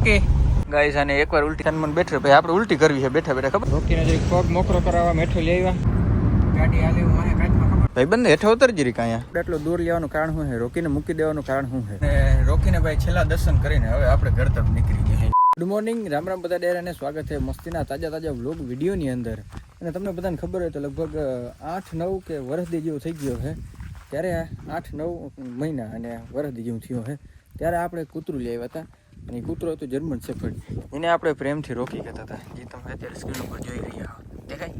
રોકી. Guys અને એકવાર ઉલટી ખાન બેઠે બેઠો ભાઈ આપણે ઉલટી કરવી છે બેઠા બેઠા ખબર? રોકીને જરીક પગ મોકરો કરાવવા મેઠો લઈ આવ્યા. ગાડી હાલે મને કાચમાં ખબર. ભાઈ બંધ હેઠો ઉતર જરી કાંયા એટલું દૂર લેવાનું કારણ શું છે? રોકીને મૂકી દેવાનું કારણ શું છે? રોકીને ભાઈ છેલ્લા દર્શન કરીને હવે આપણે ઘર તરફ નીકળી ગયા ગુડ મોર્નિંગ રામ રામ બધા ડેરાને સ્વાગત છે મસ્તીના તાજા તાજા વ્લોગ વિડીયોની અંદર. અને તમને બધાને ખબર હોય તો લગભગ આઠ નવ કે વરસદી જેવું થઈ ગયો છે. ત્યારે આઠ નવ મહિના અને વરસદી જેવું થયું છે. ત્યારે આપણે કૂતરું લઈ આવ્યા હતા. અને કૂતરો હતો જર્મન સેફર્ડ એને આપણે પ્રેમથી રોકી ગયા હતા. જે તમે અત્યારે સ્ક્રીન ઉપર જોઈ રહ્યા હો. દેખાય?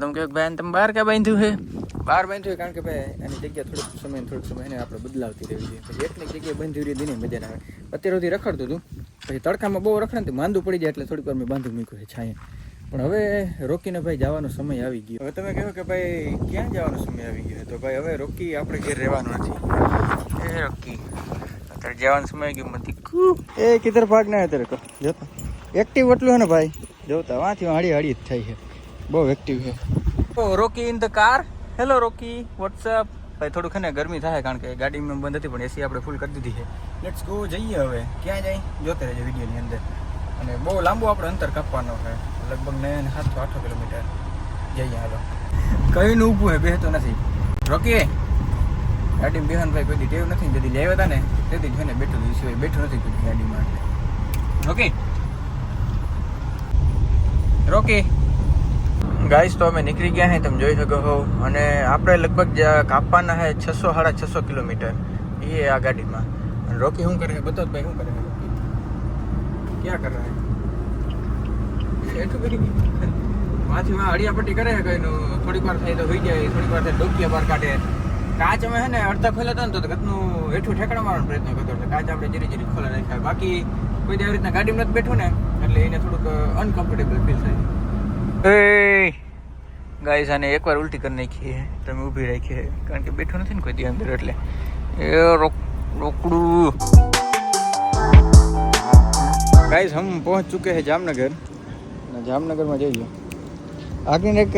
તમે કહો ભાઈ તમે બહાર ક્યાં બાંધ્યું છે? બહાર બાંધ્યું છે કારણ કે ભાઈ એની જગ્યા થોડુંક સમય થોડોક સમય એને આપણે બદલાવતી રહેવી જોઈએ. પછી એકની જગ્યાએ બાંધ્યું રહી દીને મજા ના આવે અત્યારે સુધી રખડતું હતું. પછી તડકામાં બહુ રખડે ને તો માંદું પડી જાય એટલે થોડીક વાર મેં બાંધું મૂક્યું છે છાંયે. પણ હવે રોકીને ભાઈ જવાનો સમય આવી ગયો. હવે તમે કહો કે ભાઈ ક્યાં જવાનો સમય આવી ગયો તો ભાઈ હવે રોકી આપણે ઘેર રહેવાનું નથી. એ રોકી અત્યારે જવાનો સમય ગયું મતી એ કિધર ભાગ ના અત્યારે કહો. જોતા. એક્ટિવ એટલું હે ને ભાઈ? જોતા. વાંથી હાડી હાડી જ થાય છે. બહુ એક્ટિવ છે. Rocky in the car hello Rocky. What's up ભાઈ થોડુંક ને ગરમી થાય કારણ કે ગાડીમાં બંધ હતી પણ એસી આપણે ફૂલ કરી દીધી છે. લેટ્સ ગો જઈએ હવે. ક્યાં જાય? જોતે રહેજો વિડીયોની અંદર. અને બહુ લાંબુ આપણે અંતર કાપવાનો છે. લગભગ ને સાતસો આઠસો કિલોમીટર જઈએ હાલો. કયું ઊભું છે બેહતો નથી. રોકી. ગાડીમાં બેહન ભાઈ કોઈ ટેવ નથી ને જદી લેવા હતા ને, તેથી જોઈને છે બેઠું હતું સિવાય બેઠું નથી કોઈ ગાડીમાં. એટલે રોકી. રોકી. ગાઈસ, તો અમે નીકળી ગયા હે, તમે જોઈ શકો છો. અને આપણે લગભગ કાપવાના હે છસો, સાડા છસો કિલોમીટર. એ આ ગાડીમાં. અને રોકી શું કરે બતો બતાવો ભાઈ, શું કરે ક્યાં કરે છે? એટલું કરી માથી માં હળિયાપટ્ટી કરે છે કઈનું થોડીક વાર થાય તો હોઈ જાય, થોડીક વાર થાય ડોકિયા બહાર કાઢે. કાચ અમે છે ને અડધા ખોલ્યા હતા ને તો કદનું હેઠું ઠેકાણા મારવાનો પ્રયત્ન કરતો એટલે કાચ આપણે જીરી જરી ખોલા રાખ્યા. બાકી કોઈ આવી રીતના ગાડીમાં નથી બેઠું ને એટલે એને થોડુંક અનકમ્ફર્ટેબલ ફીલ થાય. એ ગાઈસ આને એકવાર ઉલટી કરી નાખી તમે ઊભી રાખી કારણ કે બેઠો નથી ને કોઈ દી અંદર એટલે. એ રોક રોકડું. ગાઈસ હમ પહોંચ ચૂકે છે જામનગર. અને જામનગરમાં જઈ લો આગળ એક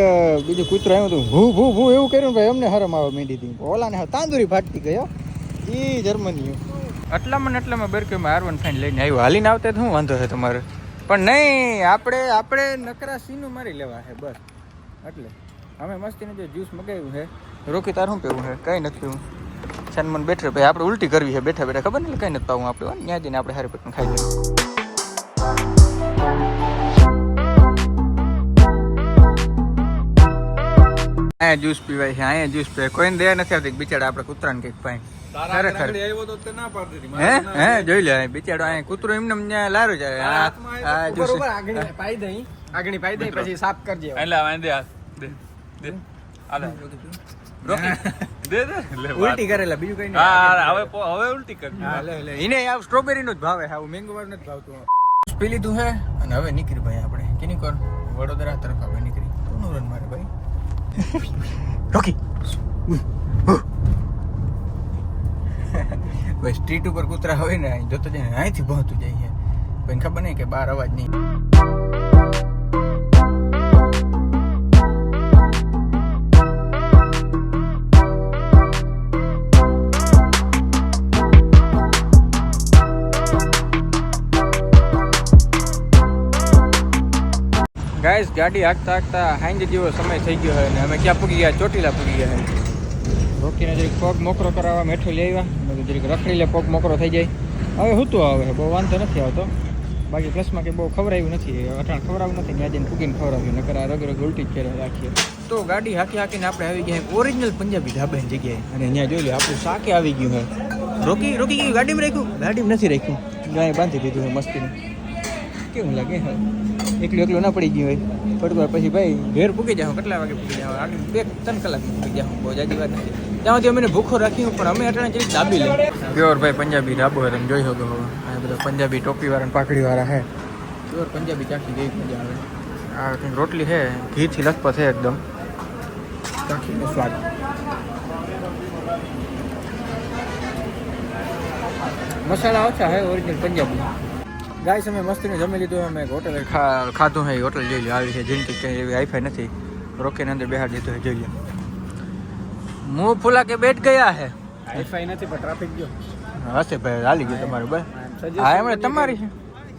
બીજું કૂતરું આવ્યું હતું. ભૂ ભૂ ભૂ, એવું કર્યું ભાઈ, અમને હરમ આવે માંડી હતી ઓલાને તાંદુરી ફાટતી ગયો એ જર્મની આટલામાં ને આટલામાં બેરકેમાં આર વન ફાઈન લઈને આવ્યું. હાલીને આવતા શું વાંધો છે તમારે? પણ નહીં, આપણે આપણે નકરા સીનું મારી લેવા છે, બસ. એટલે, અમે મસ્તીને જો જ્યુસ મગાવ્યું છે, રોકી તાર શું પીવું છે? કંઈ નથી પીવું. મને બેઠે ભાઈ, આપણે ઉલટી કરવી છે, બેઠા બેઠા. ખબર ને કંઈ નથી પાવું આપણે ત્યાં જઈને આપણે હારી પેટને ખાઈ લઈએ. અહીંયા જ્યુસ પીવાય છે અહીંયા જ્યુસ પીવાય. કોઈને દયા નથી આવતી બિચારા આપણે કૂતરાને કંઈક પાય ખરેખર. હે? હે? જોઈ લે બિચારો અહીંયા કૂતરો એમને ત્યાં લારો જાય આ આ પાઈ દઈ આગળ પાઈ દઈ પછી સાફ કરજે એટલે વાંધે દે દે. આલે દે દે. ઉલટી કરેલા બીજું કઈ હા હવે હવે ઉલટી કર લે, લે. એને આ સ્ટ્રોબેરી નું જ ભાવે. હા મેંગો વાળું નથી ભાવતું. પી લીધું હે અને હવે નીકળી ભાઈ આપણે. કેની કર? વડોદરા તરફ આપણે નીકળી. રન મારે ભાઈ. રોકી. કોઈ સ્ટ્રીટ ઉપર કૂતરા હોય ને જોતો જાય ને, અહીંથી પહોંચતું જાય છે. કોઈ ખબર નહીં કે બહાર અવાજ નહીં. ગાઈસ ગાડી હાંકતા હાંકતા હાંજ જેવો સમય થઈ ગયો હોય ને અમે ક્યાં પૂગી ગયા? ચોટીલા પૂગી ગયા રોકીને જરીક પગ મોકરો કરાવવા મેઠો લઈ આવ્યા જરીક રખડી લે પગ મોકરો થઈ જાય. હવે હું તો આવે, બહુ વાંધો નથી આવતો. બાકી પ્લસમાં કે બહુ ખવડાવ્યું નથી, અઠાણ ખવડાવ્યું નથી, ત્યાં જઈને પૂગીને ખવડાવ્યું, નકર આ રગ રગ ઉલટી જ રાખીએ. તો ગાડી હાકી હાકીને આપણે આવી ગયા ઓરિજિનલ પંજાબી ઢાબાની જગ્યાએ. અને અહીંયા જોઈ લે, આપણું શાકે આવી ગયું હે. રોકી રોકી ગયું ગાડીમાં રાખ્યું? ગાડીમાં નથી રાખ્યું. ગાય બાંધી દીધું છે મસ્તીનું. કેવું લાગે હા? એકલું એકલું ના પડી ગયું હોય. થોડીક વાર પછી ભાઈ ઘેર પૂકી જાઉં કેટલા વાગે પૂકી જાઉં? આગળ બે ત્રણ કલાક પૂકી જાઉં બહુ જાજી વાત નથી. ત્યાં સુધી અમે ભૂખો રાખ્યું પણ અમે અટાણે જેવી દાબી લઈ. પ્યોર ભાઈ પંજાબી ઢાબો હોય તમે જોઈ શકો હવે. આ બધા પંજાબી ટોપી વાળા પાકડી વાળા હે. પ્યોર પંજાબી ચાખી ગઈ મજા આવે. આ કંઈક રોટલી છે ઘીથી લથપથ છે એકદમ. ચાખીને સ્વાદ. મસાલા ઓછા હે ઓરિજિનલ પંજાબી. ગાય અમે મસ્તીને જમી લીધું અમે એક હોટલે ખા ખાધું હે હોટલ જોઈ લો આવી છે જિંદગી ક્યાંય એવી હાઈફાઈ નથી. રોકીને અંદર બેહાડ દીધું હે જોઈ લો મુંહ ફૂલા કે બેઠ ગયા હે. હાઈફાઈ નથી પણ ટ્રાફિક ગયો. હશે ભાઈ હાલી ગયું તમારું બસ. હા એમણે તમારી છે.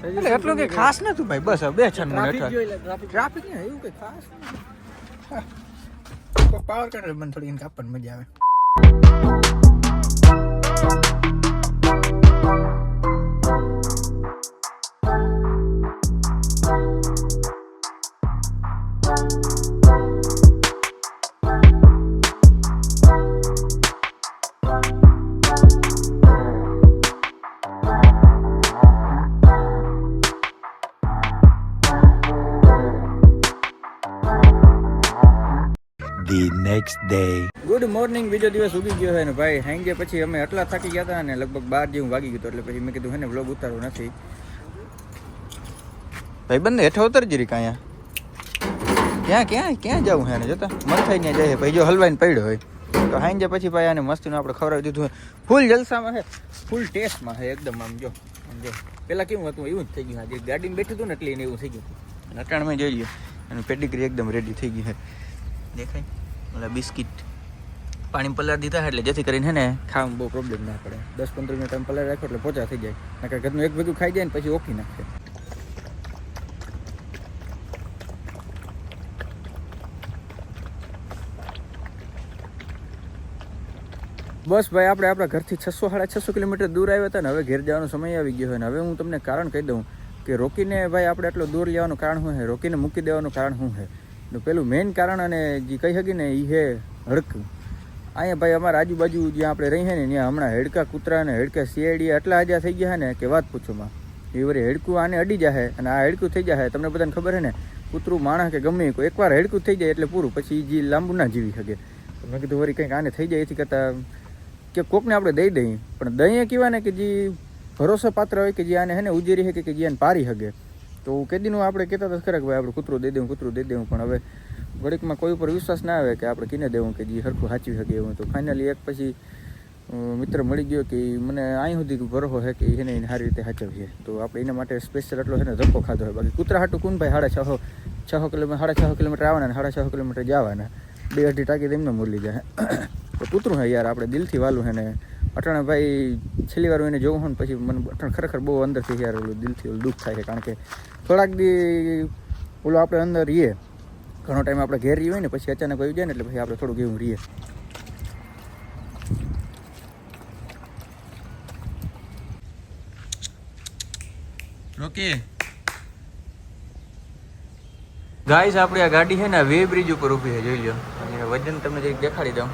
એટલે એટલું કઈ ખાસ નતું ભાઈ બસ હવે બે છન્નું ટ્રાફિક હેઠળ જોઈ લે ટ્રાફિક ટ્રાફિક ને એવું કઈ ખાસ પાવર કટ મને થોડી એને કાપવાની મજા આવે. The ડે ગુડ મોર્નિંગ બીજો દિવસ ઉગી ગયો છે ને ભાઈ. હાંજે પછી અમે એટલા થાકી ગયા હતા ને લગભગ બાર જેવું વાગી ગયું એટલે પછી મેં કીધું હે ને વ્લોગ ઉતારવો નથી. ભાઈ બંને હેઠો ઉતરજી જરી કાંયા ક્યાં ક્યાં ક્યાં જવું હે ને જોતા મન થઈ ને જાય ભાઈ જો હલવાઈને પડ્યો હોય. તો હાંજે પછી ભાઈ આને મસ્તીનું આપણે ખવડાવી દીધું હોય ફૂલ જલસામાં છે. ફૂલ ટેસ્ટમાં છે એકદમ આમ જો આમ જો. પેલા કેવું હતું એવું જ થઈ ગયું આજે ગાડીમાં બેઠું હતું ને એટલે એને એવું થઈ ગયું હતું. અને અટાણ જોઈ લઈએ અને પેડિગ્રી એકદમ રેડી થઈ ગઈ છે. દેખાય? ઓલા બિસ્કિટ. પાણી પલાર દીધા એટલે જેથી કરીને હે ને ખાવામાં બહુ પ્રોબ્લેમ ના પડે. દસ પંદર મિનિટ આમ પલાર રાખો એટલે પોચા થઈ જાય. નકર ઘરનું એક ભેગું ખાઈ જાય ને પછી ઓકી નાખે. બસ ભાઈ, આપણે આપણા ઘરથી છસો સાડા છસો કિલોમીટર દૂર આવ્યા હતા ને હવે ઘેર જવાનો સમય આવી ગયો હોય ને હવે હું તમને કારણ કહી દઉં કે રોકીને ભાઈ, આપણે આટલો દૂર લેવાનું કારણ શું છે? રોકીને મૂકી દેવાનું કારણ શું છે? તો પેલું મેઇન કારણ અને જે કહી શકી ને એ છે હડકું. અહીંયા ભાઈ અમારા આજુબાજુ જ્યાં આપણે રહીએ ને, ત્યાં હમણાં હેડકા કૂતરા અને હેડકા શિયાળી એટલા હાજા થઈ ગયા ને, કે વાત પૂછોમાં એ વળી હેડકું આને અડી જાહે અને આ હેડકું થઈ જાહે તમને બધાને ખબર છે ને, કૂતરું માણસ કે ગમે કોઈ, એકવાર હેડકું થઈ જાય એટલે પૂરું, પછી જે લાંબુ ના જીવી શકે. મેં કીધું વળી કંઈક આને થઈ જાય એથી કરતાં, કે કોકને આપણે દઈ દઈએ. પણ દઈએ કહેવાય ને કે જે ભરોસો પાત્ર હોય કે જે આને હે ને ઉજેરી શકે કે જે આને પારી શકે તો કેદીનું આપણે કહેતા હતા ખરા કે ભાઈ, આપણે કૂતરું દઈ દેવું, કૂતરું દઈ દેવું. પણ હવે ઘડીકમાં કોઈ ઉપર વિશ્વાસ ના આવે કે આપણે કિને દેવું કે જે સરખું સાચવી શકે એવું. તો ફાઇનલી એક પછી મિત્ર મળી ગયો કે મને અહીં સુધી ભરો છે કે એને સારી રીતે સાચવીએ તો આપણે એના માટે સ્પેશિયલ એટલો છે ને ધક્કો ખાધો હોય બાકી કૂતરા હાટું કોણ ભાઈ? સાડા છ છ કિલોમીટર સાડા છ કિલોમીટર આવવાના સાડા છ કિલોમીટર જવાના બે અઢી ટાંકી તેમને મોરલી જાય. તો કૂતરું હે યાર, આપણે દિલથી વાલું છે ને. અટાણે ભાઈ, છેલ્લી વાર એને જોઉં હોય ને પછી મને અટાણે ખરેખર બહુ અંદરથી યાર ઓલું દિલથી ઓલું દુઃખ થાય છે. કારણ કે થોડાક દી ઓલો આપણે અંદર રહીએ. ઘણો ટાઈમ આપણે ઘેર રહીએ હોય ને પછી અચાનક આવી જાય ને એટલે પછી આપણે થોડુંક એવું રહીએ. રોકી. ગાઈસ આપણી આ ગાડી છે ને વે બ્રિજ ઉપર ઊભી છે જોઈ લો અને વજન તમને જરીક દેખાડી દઉં.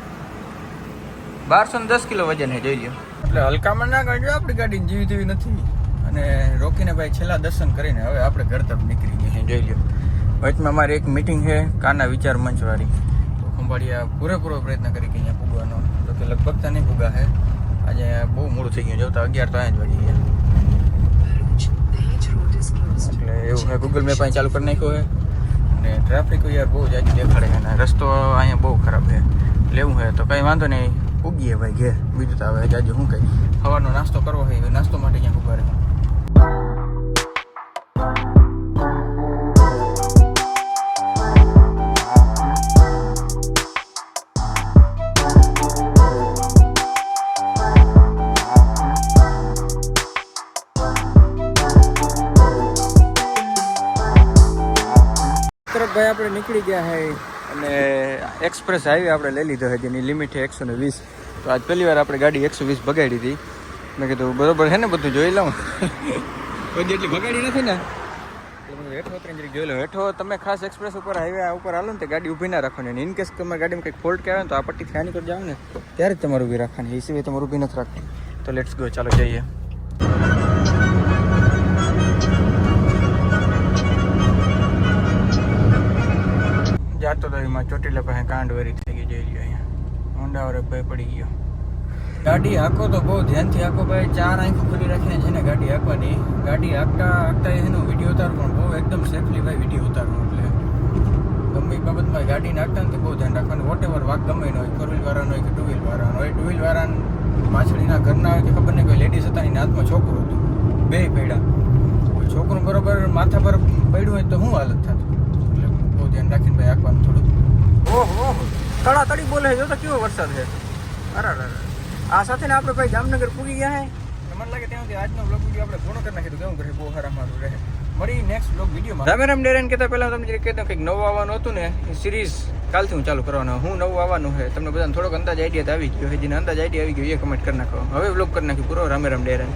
બારસો ને દસ કિલો વજન છે જોઈ લો એટલે હલકામાં ના કાઢજો આપણી ગાડી જીવી જેવી નથી. અને રોકીને ભાઈ છેલ્લા દર્શન કરીને હવે આપણે ઘર તરફ નીકળી ગયા છીએ, જોઈ લો વચમાં અમારી એક મિટિંગ છે, કાના વિચાર મંચ વાળી તો ખંભાળિયા પૂરેપૂરો પ્રયત્ન કરી કે અહીંયા પૂગવાનો. તો કે લગભગ તો નહીં પૂગા છે આજે બહુ મોડું થઈ ગયું જોતા અગિયાર તો અહીંયા જ વાગી ગયા એટલે એવું છે ગૂગલ મેપ અહીં ચાલુ કરી નાખ્યો છે અને ટ્રાફિક યાર બહુ જ આજે દેખાડે છે, અને રસ્તો અહીંયા બહુ ખરાબ છે. લેવું છે તો કંઈ વાંધો નહીં. ઉગીએ ભાઈ ઘેર. બીજું તો હવે આજે શું કંઈ સવારનો નાસ્તો કરવો હોય, નાસ્તો માટે ક્યાંક ઊભા રહે. આપણે નીકળી ગયા છે અને એક્સપ્રેસ હાઈવે આપણે લઈ લીધો છે જેની લિમિટ છે એકસો ને વીસ. તો આજ પહેલી વાર આપણે ગાડી એકસો વીસ બગાડી હતી. મેં કીધું બરોબર છે ને બધું જોઈ લઉં. કોઈ ભગાડી નથી ને. હેઠો ઉતરીને જરીક જોઈ લો. હેઠો તમે ખાસ એક્સપ્રેસ ઉપર હાઈવે ઉપર હાલો ને તે ગાડી ઊભી ના રાખવાની. ઇન કેસ તમારી ગાડીમાં કંઈક ફોલ્ટ કહેવાય ને તો આ પટ્ટી આની પર જાઓ ને ત્યારે જ તમારે ઊભી રાખવાની. એ સિવાય તમારે ઊભી નથી રાખવાની. તો લેટ્સ ગો ચાલો જઈએ. ચોટીલા પાસે કાંડ વેરી થઈ ગઈ જોઈ લ્યો અહીંયા. વાળો ભાઈ પડી ગયો. ગાડી હાંકો તો બહુ ધ્યાનથી હાંકો ભાઈ. ચાર આંખો ખુલી રાખીને છે ને ગાડી હાંકવાની. ગાડી હાંકતા હાંકતા એનો વીડિયો ઉતાર પણ બહુ એકદમ સેફલી ભાઈ વીડિયો ઉતારવો એટલે. ગમે બાબતમાં ગાડીને નાખતા ને તો બહુ ધ્યાન રાખવાનું. વોટ એવર વાક ગમે હોય ફોર વ્હીલ વાળાનો હોય કે ટુ વ્હીલ વાળાનો હોય. ટુ વ્હીલ વાળાને પાછળના ઘરના હોય કે ખબર નહીં, કોઈ લેડીઝ હતા એના હાથમાં છોકરું હતું. બે પડ્યા. છોકરું બરોબર માથા પર પડ્યું હોય તો શું હાલત થતું? એટલે બહુ ધ્યાન રાખીને ભાઈ આંકવાનું થોડું ઓહો તડા તડી બોલે જો તો કેવો વરસાદ છે. અરે અરે આ સાથે ને આપણે ભાઈ જામનગર પૂગી ગયા હે. મને લાગે ત્યાં સુધી આજનો બ્લોગ વીડિયો આપણે પૂર્ણ કરી નાખીશું કેવું કરે બહુ સારું રહે. મળી નેક્સ્ટ બ્લોગ વિડીયોમાં રામે રામ ડેરેન કહેતા પહેલાં તમને જે કહેતા કંઈક નવું આવવાનું હતું ને એ સિરીઝ કાલથી હું ચાલુ કરવાનો. હું નવું આવવાનું છે. તમને બધાને થોડોક અંદાજ આઈડિયા તો આવી ગયો છે. જેને અંદાજ આઈડિયા આવી ગયો એ કમેન્ટ કરી નાખો. હવે બ્લોગ કરી નાખ્યું પૂરો રામે રામ ડેરેન.